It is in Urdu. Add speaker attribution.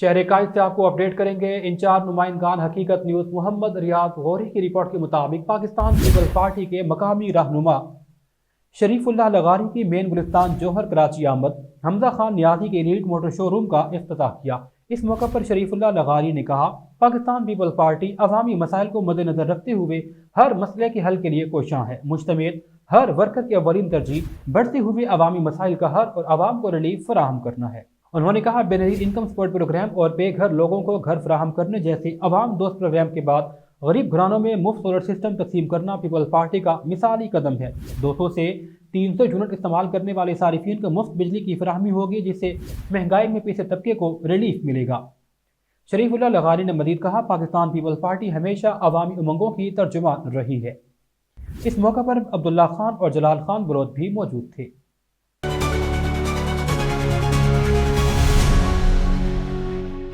Speaker 1: شہر قائد سے آپ کو اپڈیٹ کریں گے۔ انچارج نمائندگان حقیقت نیوز محمد ریاض غوری کی رپورٹ کے مطابق پاکستان پیپل پارٹی کے مقامی رہنما شریف اللہ لغاری کی مین گلستان جوہر کراچی آمد۔ حمزہ خان نیازی کے ریلک موٹر شو روم کا افتتاح کیا۔ اس موقع پر شریف اللہ لغاری نے کہا، پاکستان پیپل پارٹی عوامی مسائل کو مد نظر رکھتے ہوئے ہر مسئلے کے حل کے لیے کوشاں ہے۔ مجتمع ہر ورکر کی اولین ترجیح، بڑھتے ہوئے عوامی مسائل کا حل اور عوام کو ریلیف فراہم کرنا ہے۔ انہوں نے کہا بے نظیر انکم سپورٹ پروگرام اور بے گھر لوگوں کو گھر فراہم کرنے جیسے عوام دوست پروگرام کے بعد غریب گھرانوں میں مفت سولر سسٹم تقسیم کرنا پیپل پارٹی کا مثالی قدم ہے۔ دو سو سے تین سو یونٹ استعمال کرنے والے صارفین کو مفت بجلی کی فراہمی ہوگی، جس سے مہنگائی میں پیسے طبقے کو ریلیف ملے گا۔ شریف اللہ لغاری نے مزید کہا، پاکستان پیپل پارٹی ہمیشہ عوامی امنگوں کی ترجمان رہی ہے۔ اس موقع پر عبداللہ خان اور جلال خان بلوچ بھی موجود تھے۔